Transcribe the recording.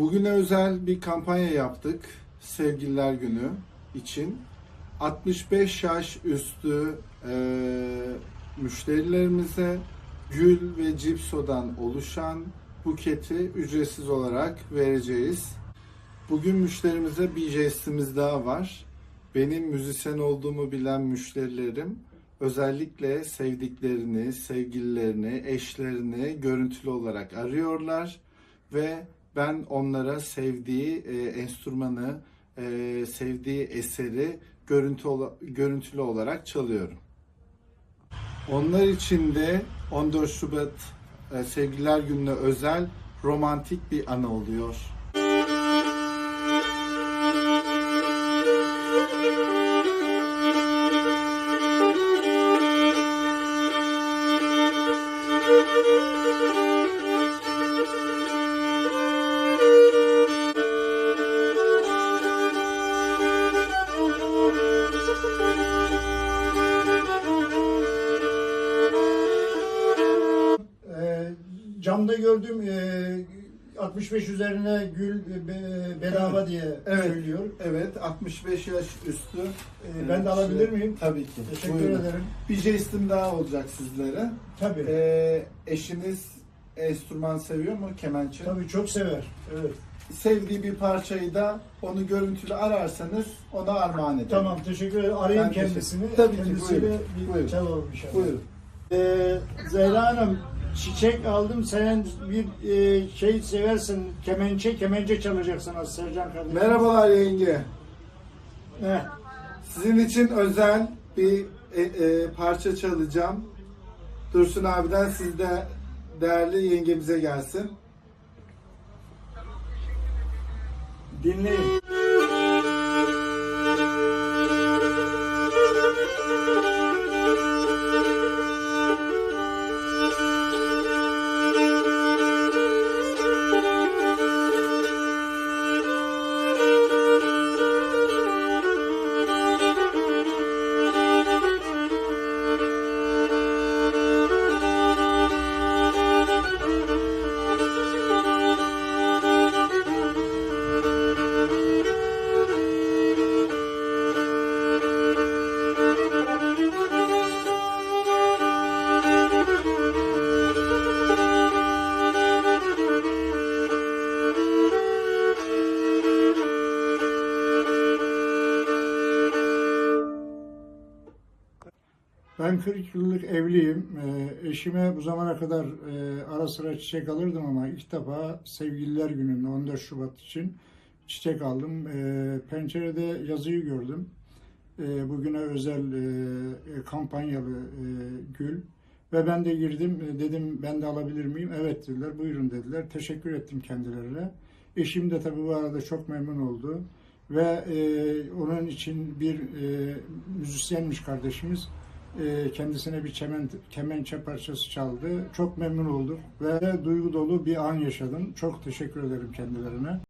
Bugüne özel bir kampanya yaptık. Sevgililer Günü için. 65 yaş üstü e, müşterilerimize gül ve cipsodan oluşan buketi ücretsiz olarak vereceğiz. Bugün müşterimize bir jestimiz daha var. Benim müzisyen olduğumu bilen müşterilerim özellikle sevdiklerini, sevgililerini, eşlerini görüntülü olarak arıyorlar ve ben onlara sevdiği e, enstrümanı, e, sevdiği eseri görüntü ola- görüntülü olarak çalıyorum. Onlar için de 14 Şubat e, Sevgililer Günü'ne özel romantik bir anı oluyor. Camda gördüm e, 65 üzerine gül e, be- bedava diye Evet. söylüyor. Evet, 65 yaş üstü. Ee, ben de alabilir miyim? Tabii ki. Teşekkür Buyurun. ederim. Bir jestim daha olacak sizlere. Tabii. Ee, eşiniz enstrüman seviyor mu? Kemençe. Tabii çok sever. Evet. Sevdiği bir parçayı da onu görüntülü ararsanız ona armağan ederim. Tamam teşekkür ederim. Arayayım Ben teşekkür- kendisini. Tabii ki, Kendisiyle buyurun. bir Buyurun. çalalım inşallah. Buyurun. Ee, Zehra Hanım çiçek aldım. Sen bir e, şey seversin. Kemençe, kemençe çalacaksın az Sercan kardeşim. Merhabalar yenge. Heh. Sizin için özel bir e, e, parça çalacağım. Dursun abiden siz de değerli yengemize gelsin. Dinleyin. Ben 40 yıllık evliyim. Ee, eşime bu zamana kadar e, ara sıra çiçek alırdım ama ilk defa Sevgililer Günü'nde 14 Şubat için çiçek aldım. Ee, pencerede yazıyı gördüm. Ee, bugüne özel e, kampanyalı e, gül. Ve ben de girdim. E, Dedim ben de alabilir miyim? Evet dediler. Buyurun dediler. Teşekkür ettim kendilerine. Eşim de tabii bu arada çok memnun oldu. Ve e, onun için bir e, müzisyenmiş kardeşimiz. E, kendisine bir çemen, kemençe parçası çaldı. Çok memnun olduk ve duygu dolu bir an yaşadım. Çok teşekkür ederim kendilerine.